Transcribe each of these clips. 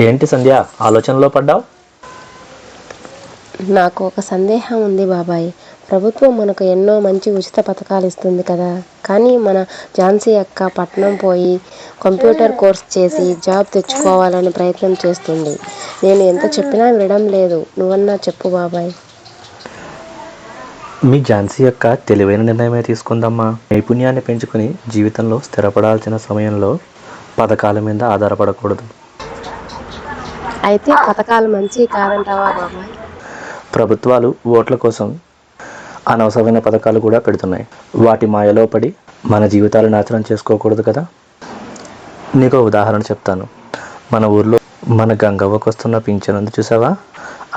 ఏంటి సంధ్య? ఆలోచనలో పడ్డావు? నాకు ఒక సందేహం ఉంది బాబాయ్. ప్రభుత్వం మనకు ఎన్నో మంచి ఉచిత పథకాలు ఇస్తుంది కదా. కానీ మన ఝాన్సీ అక్క పట్నం పోయి కంప్యూటర్ కోర్స్ చేసి జాబ్ తెచ్చుకోవాలని ప్రయత్నం చేస్తుంది. నేను ఎంత చెప్పినా వినడం లేదు. నువ్వన్నా చెప్పు బాబాయ్. మీ ఝాన్సీ యొక్క తెలివైన నిర్ణయమే తీసుకుందమ్మా. నైపుణ్యాన్ని పెంచుకుని జీవితంలో స్థిరపడాల్సిన సమయంలో పథకాల మీద ఆధారపడకూడదు. అయితే పథకాలు మంచి కాదంటావా బాబాయ్? ప్రభుత్వాలు ఓట్ల కోసం అనవసరమైన పథకాలు కూడా పెడుతున్నాయి. వాటి మాయలో పడి మన జీవితాలు నాశనం చేసుకోకూడదు కదా? నీకు ఉదాహరణ చెప్తాను. మన ఊర్లో మన గంగవ్వకు వస్తున్న పింఛన్ ఉంది చూసావా?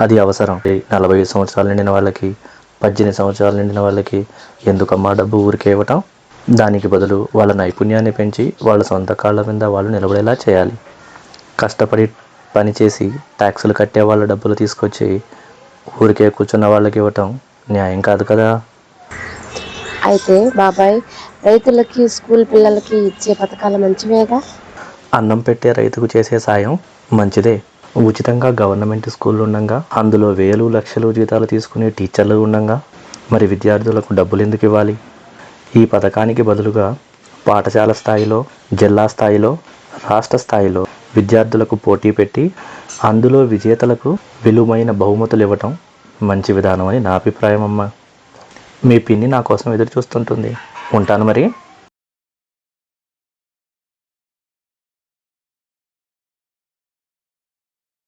అది అవసరం. నలభై ఐదు సంవత్సరాలు నిండిన వాళ్ళకి పద్దెనిమిది సంవత్సరాలు నిండిన వాళ్ళకి ఎందుకమ్మా డబ్బు ఊరికే ఇవ్వటం? దానికి బదులు వాళ్ళ నైపుణ్యాన్ని పెంచి వాళ్ళ సొంత కాళ్ళ మీద వాళ్ళు నిలబడేలా చేయాలి. కష్టపడి పని చేసి ట్యాక్సులు కట్టే వాళ్ళ డబ్బులు తీసుకొచ్చి ఊరికే కూర్చున్న వాళ్ళకి ఇవ్వటం న్యాయం కాదు కదా? అయితే బాబాయ్ రైతులకి స్కూల్ పిల్లలకి ఇచ్చే పథకాలు మంచివేగా? అన్నం పెట్టే రైతుకు చేసే సాయం మంచిదే. ఉచితంగా గవర్నమెంట్ స్కూళ్ళు ఉండగా అందులో వేలు లక్షలు జీతాలు తీసుకునే టీచర్లు ఉండగా. మరి విద్యార్థులకు డబ్బులు ఎందుకు ఇవ్వాలి? ఈ పథకానికి బదులుగా పాఠశాల స్థాయిలో జిల్లా స్థాయిలో రాష్ట్ర స్థాయిలో విద్యార్థులకు పోటీ పెట్టి అందులో విజేతలకు విలువైన బహుమతులు ఇవ్వటం మంచి విధానం అని నా అభిప్రాయం అమ్మా. మీ పిన్ని నా కోసం ఎదురు చూస్తుంటుంది. ఉంటాను మరి.